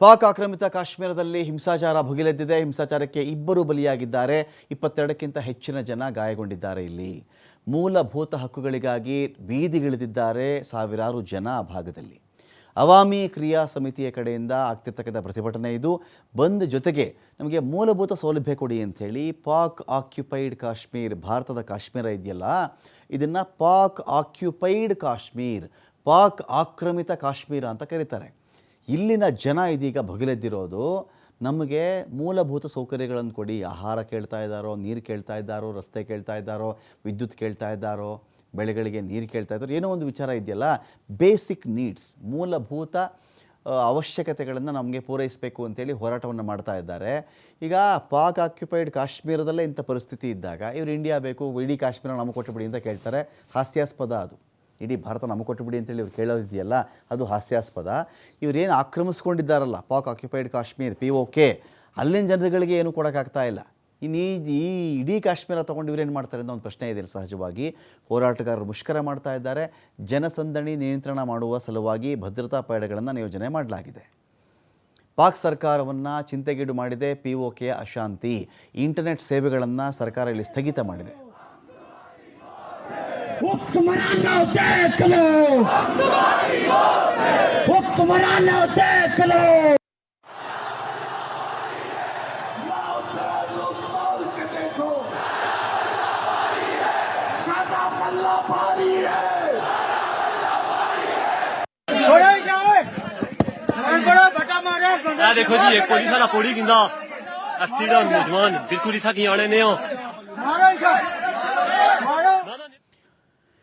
ಪಾಕ್ ಆಕ್ರಮಿತ ಕಾಶ್ಮೀರದಲ್ಲಿ ಹಿಂಸಾಚಾರ ಭುಗಿಲೆದ್ದಿದೆ. ಹಿಂಸಾಚಾರಕ್ಕೆ ಇಬ್ಬರು ಬಲಿಯಾಗಿದ್ದಾರೆ. ಇಪ್ಪತ್ತೆರಡಕ್ಕಿಂತ ಹೆಚ್ಚಿನ ಜನ ಗಾಯಗೊಂಡಿದ್ದಾರೆ ಇಲ್ಲಿ. ಮೂಲಭೂತ ಹಕ್ಕುಗಳಿಗಾಗಿ ಬೀದಿಗಿಳಿದಿದ್ದಾರೆ ಸಾವಿರಾರು ಜನ ಆ ಭಾಗದಲ್ಲಿ. ಅವಾಮಿ ಕ್ರಿಯಾ ಸಮಿತಿಯ ಕಡೆಯಿಂದ ಆಗ್ತಿರ್ತಕ್ಕಂಥ ಪ್ರತಿಭಟನೆ ಇದು. ಬಂದ್ ಜೊತೆಗೆ ನಮಗೆ ಮೂಲಭೂತ ಸೌಲಭ್ಯ ಕೊಡಿ ಅಂಥೇಳಿ ಪಾಕ್ ಆಕ್ಯುಪೈಡ್ ಕಾಶ್ಮೀರ್, ಭಾರತದ ಕಾಶ್ಮೀರ ಇದೆಯಲ್ಲ, ಇದನ್ನು ಪಾಕ್ ಆಕ್ಯುಪೈಡ್ ಕಾಶ್ಮೀರ್, ಪಾಕ್ ಆಕ್ರಮಿತ ಕಾಶ್ಮೀರ ಅಂತ ಕರೀತಾರೆ. ಇಲ್ಲಿನ ಜನ ಇದೀಗ ಬಗಿಲೆದ್ದಿರೋದು ನಮಗೆ ಮೂಲಭೂತ ಸೌಕರ್ಯಗಳನ್ನು ಕೊಡಿ. ಆಹಾರ ಕೇಳ್ತಾ ಇದ್ದಾರೋ, ನೀರು ಕೇಳ್ತಾ ಇದ್ದಾರೋ, ರಸ್ತೆ ಕೇಳ್ತಾ ಇದ್ದಾರೋ, ವಿದ್ಯುತ್ ಕೇಳ್ತಾ ಇದ್ದಾರೋ, ಬೆಳೆಗಳಿಗೆ ನೀರು ಕೇಳ್ತಾ ಇದ್ದಾರೋ, ಏನೋ ಒಂದು ವಿಚಾರ ಇದೆಯಲ್ಲ? ಬೇಸಿಕ್ ನೀಡ್ಸ್, ಮೂಲಭೂತ ಅವಶ್ಯಕತೆಗಳನ್ನು ನಮಗೆ ಪೂರೈಸಬೇಕು ಅಂತೇಳಿ ಹೋರಾಟವನ್ನು ಮಾಡ್ತಾ ಇದ್ದಾರೆ. ಈಗ ಪಾಕ್ ಆಕ್ಯುಪೈಡ್ ಕಾಶ್ಮೀರದಲ್ಲೇ ಇಂಥ ಪರಿಸ್ಥಿತಿ ಇದ್ದಾಗ, ಇವರು ಇಂಡಿಯಾ ಬೇಕು, ಇಡೀ ಕಾಶ್ಮೀರ ನಮಗೆ ಕೊಟ್ಟುಬಿಡಿ ಅಂತ ಕೇಳ್ತಾರೆ. ಹಾಸ್ಯಾಸ್ಪದ ಅದು. ಇಡೀ ಭಾರತ ನಮಗೆ ಕೊಟ್ಟುಬಿಡಿ ಅಂತೇಳಿ ಇವ್ರು ಕೇಳೋದಿದೆಯಲ್ಲ, ಅದು ಹಾಸ್ಯಾಸ್ಪದ. ಇವರೇನು ಆಕ್ರಮಿಸ್ಕೊಂಡಿದ್ದಾರಲ್ಲ, Pak occupied Kashmir P O K ಅಲ್ಲಿನ ಜನರುಗಳಿಗೆ ಏನು ಕೊಡೋಕ್ಕಾಗ್ತಾ ಇಲ್ಲ. ಇನ್ನು ಈ ಇಡೀ ಕಾಶ್ಮೀರ ತೊಗೊಂಡು ಇವ್ರೇನು ಮಾಡ್ತಾರೆ ಅಂತ ಒಂದು ಪ್ರಶ್ನೆ ಇದೆ ಸಹಜವಾಗಿ. ಹೋರಾಟಗಾರರು ಮುಷ್ಕರ ಮಾಡ್ತಾ ಇದ್ದಾರೆ. ಜನಸಂದಣಿ ನಿಯಂತ್ರಣ ಮಾಡುವ ಸಲುವಾಗಿ ಭದ್ರತಾ ಪಡೆಗಳನ್ನು ನಿಯೋಜನೆ ಮಾಡಲಾಗಿದೆ. ಪಾಕ್ ಸರ್ಕಾರವನ್ನು ಚಿಂತೆಗೀಡು ಮಾಡಿದೆ ಪಿ ಒ ಕೆ ಅಶಾಂತಿ. ಇಂಟರ್ನೆಟ್ ಸೇವೆಗಳನ್ನು ಸರ್ಕಾರ ಇಲ್ಲಿ ಸ್ಥಗಿತ ಮಾಡಿದೆ. हुक्मरानो देख लो हुक्मरानो देख लो देखो सादा पल्ला पारी है ਆ ਦੇਖੋ ਜੀ ਇੱਕ ਪੁਲਿਸ ਵਾਲਾ ਪੌੜੀ ਕਿੰਦਾ 80 ਦਾ ਨੌਜਵਾਨ ਬਿਲਕੁਲ ਹੀ ਸਾਕੀ ਆਣੇ ਨੇ ਹੋ